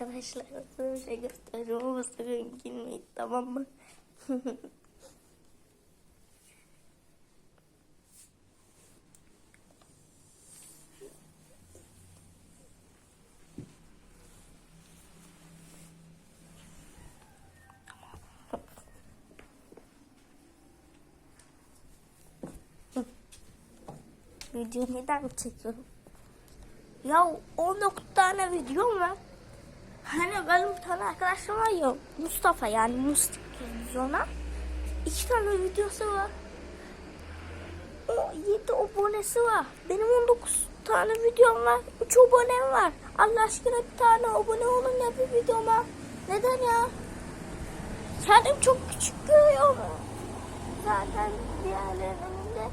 Arkadaşlar size bir şey göstereceğim ama sakın girmeyin tamam mı? Video neden çekiyorum? Ya 19 tane videom var. Hani benim bir tane arkadaşım var ya Mustafa yani Mustafa biz ona. İki tane videosu var. O 7 abonesi var. Benim 19 tane videom var. 3 abonem var. Allah aşkına bir tane abone olun ya bir videoma. Neden ya? Kendim çok küçük görüyorum. Zaten diğerlerinin de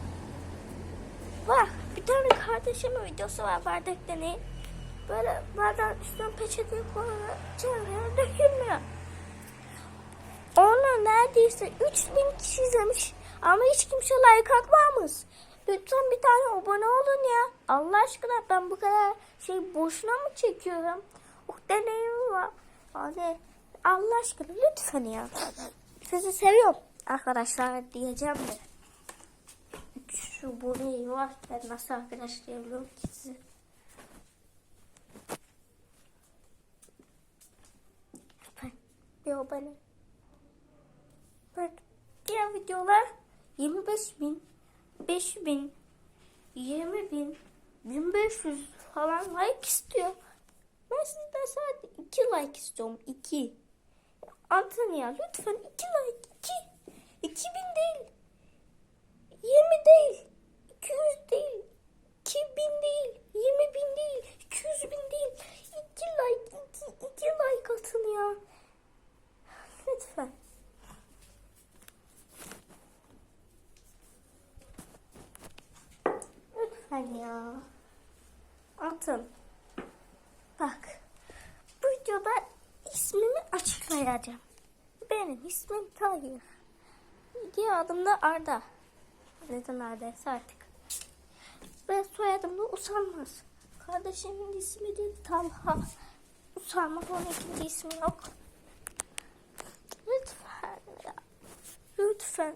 var. Bir tane kardeşimin videosu var bardak deneyi. Böyle bardak üstüne peçete koyuyor. Çevreye dökülmüyor. Onu neredeyse 3000 kişi izlemiş. Ama hiç kimse like atmamış. Lütfen bir tane abone olun ya. Allah aşkına ben bu kadar şey boşuna mı çekiyorum? O deneyim var. Hani Allah aşkına lütfen ya. Sizi seviyorum arkadaşlar diyeceğim de. Şu burayı var. Ben nasıl arkadaşlayabiliyorum ki sizi? Lütfen bir abone. Bak diğer videolar 25 bin, 5 bin, 20 bin, 1500 falan like istiyor. Ben sizden sadece 2 like istiyorum. 2. Anlatın ya lütfen 2 like. 2. 2000 değil. Hadi ya. Atın. Bak. Bu videoda ismimi açıklayacağım. Benim ismim Tahir. Diğer adım da Arda. Neden Arda'ysa artık. Ve soyadım da Usanmaz. Kardeşimin ismi de Talha. Usanmaz onun ikinci ismi yok. Lütfen ya. Lütfen